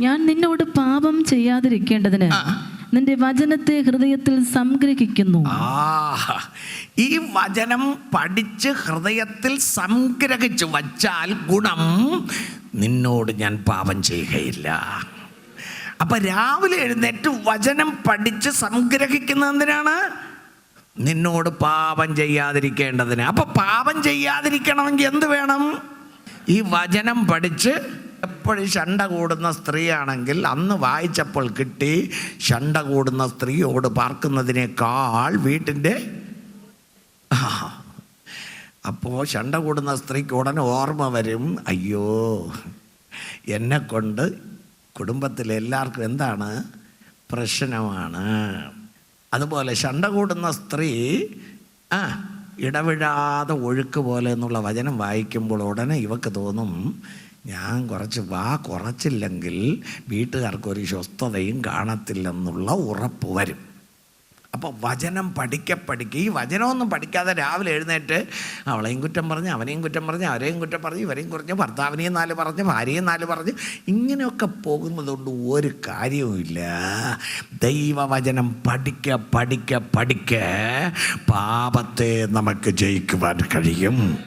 ഞാൻ നിന്നോട് പാപം ചെയ്യാതിരിക്കേണ്ടതിന് നിന്റെ വചനത്തെ ഹൃദയത്തിൽ സംഗ്രഹിക്കുന്നു. ഈ വചനം പഠിച്ച് ഹൃദയത്തിൽ സംഗ്രഹിച്ച് വച്ചാൽ ഗുണം നിന്നോട് ഞാൻ പാപം ചെയ്യുകയില്ല. അപ്പൊ രാവിലെ എഴുന്നേറ്റ് വചനം പഠിച്ച് സംഗ്രഹിക്കുന്ന എന്തിനാണ്? നിന്നോട് പാപം ചെയ്യാതിരിക്കേണ്ടതിന്. അപ്പൊ പാപം ചെയ്യാതിരിക്കണമെങ്കിൽ എന്ത് വേണം? ഈ വചനം പഠിച്ച് എപ്പോഴും ശണ്ട കൂടുന്ന സ്ത്രീയാണെങ്കിൽ അന്ന് വായിച്ചപ്പോൾ കിട്ടി ശണ്ട കൂടുന്ന സ്ത്രീയോട് പാർക്കുന്നതിനേക്കാൾ വീട്ടിന്റെ അപ്പോൾ ശണ്ട കൂടുന്ന സ്ത്രീക്ക് ഉടനെ ഓർമ്മ വരും. അയ്യോ എന്നെ കൊണ്ട് കുടുംബത്തിൽ എല്ലാവർക്കും എന്താണ്? പ്രശ്നമാണ്. അതുപോലെ ശണ്ട കൂടുന്ന സ്ത്രീ ആ ഇടവിടാതെ ഒഴുക്ക് പോലെ എന്നുള്ള വചനം വായിക്കുമ്പോൾ ഉടനെ ഇവക്ക് തോന്നും ഞാൻ കുറച്ച് വാ കുറച്ചില്ലെങ്കിൽ വീട്ടുകാർക്ക് ഒരു സ്വസ്ഥതയും കാണത്തില്ലെന്നുള്ള ഉറപ്പ് വരും. അപ്പോൾ വചനം പഠിക്ക ഈ വചനമൊന്നും പഠിക്കാതെ രാവിലെ എഴുന്നേറ്റ് അവളെയും കുറ്റം പറഞ്ഞ് അവനെയും കുറ്റം പറഞ്ഞ് അവരെയും കുറ്റം പറഞ്ഞ് ഇവരെയും കുറിച്ച് ഭർത്താവിനെയും നാല് പറഞ്ഞ് ഭാര്യയും നാല് പറഞ്ഞ് ഇങ്ങനെയൊക്കെ പോകുന്നതുകൊണ്ട് ഒരു കാര്യവുമില്ല. ദൈവവചനം പഠിക്ക പഠിക്ക പഠിക്ക പാപത്തെ നമുക്ക് ജയിക്കുവാൻ കഴിയും.